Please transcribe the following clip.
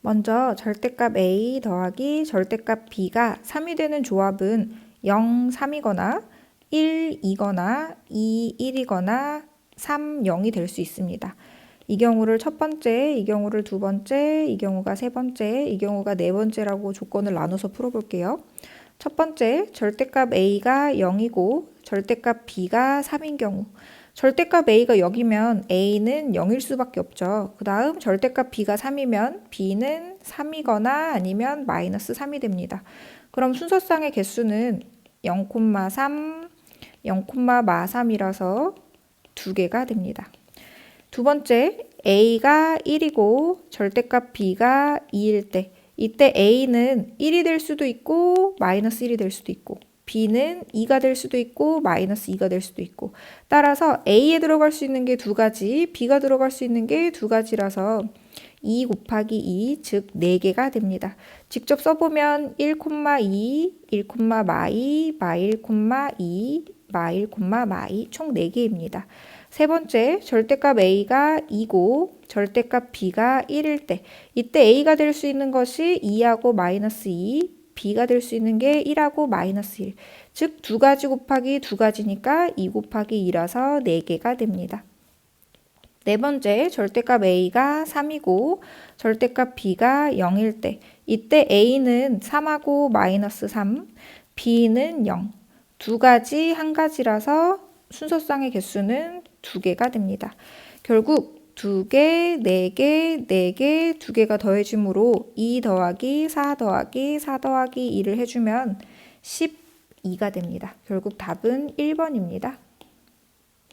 먼저 절대값 a 더하기 절대값 b가 3이 되는 조합은 0, 3이거나 1, 2거나 2, 1이거나 3, 0이 될 수 있습니다. 이 경우를 첫 번째, 이 경우를 두 번째, 이 경우가 세 번째, 이 경우가 네 번째라고 조건을 나눠서 풀어볼게요. 첫 번째, 절대값 a가 0이고 절대값 b가 3인 경우. 절대값 a가 0이면 a는 0일 수밖에 없죠. 그 다음 절대값 b가 3이면 b는 3이거나 아니면 마이너스 3이 됩니다. 그럼 순서상의 개수는 0,3, 0,3이라서 두 개가 됩니다. 두 번째, a가 1이고 절대값 b가 2일 때 이때 a는 1이 될 수도 있고 마이너스 1이 될 수도 있고 b는 2가 될 수도 있고 마이너스 2가 될 수도 있고 따라서 a에 들어갈 수 있는 게 두 가지 b가 들어갈 수 있는 게 두 가지라서 2 곱하기 2, 즉 4개가 됩니다. 직접 써보면 1,2, 1, 마이, 마일, 2, 마일, 마이 총 4개입니다. 세 번째, 절대값 a가 2고 절대값 b가 1일 때 이때 a가 될 수 있는 것이 2하고 마이너스 2, b가 될 수 있는 게 1하고 마이너스 1. 즉, 두 가지 곱하기 두 가지니까 2 곱하기 2라서 4개가 됩니다. 네 번째, 절대값 a가 3이고 절대값 b가 0일 때 이때 a는 3하고 마이너스 3, b는 0. 두 가지 한 가지라서 순서상의 개수는 두 개가 됩니다. 결국 두 개, 네 개, 네 개, 두 개가 더해짐으로 2 더하기 4 더하기 4 더하기 2를 해주면 12가 됩니다. 결국 답은 1번입니다.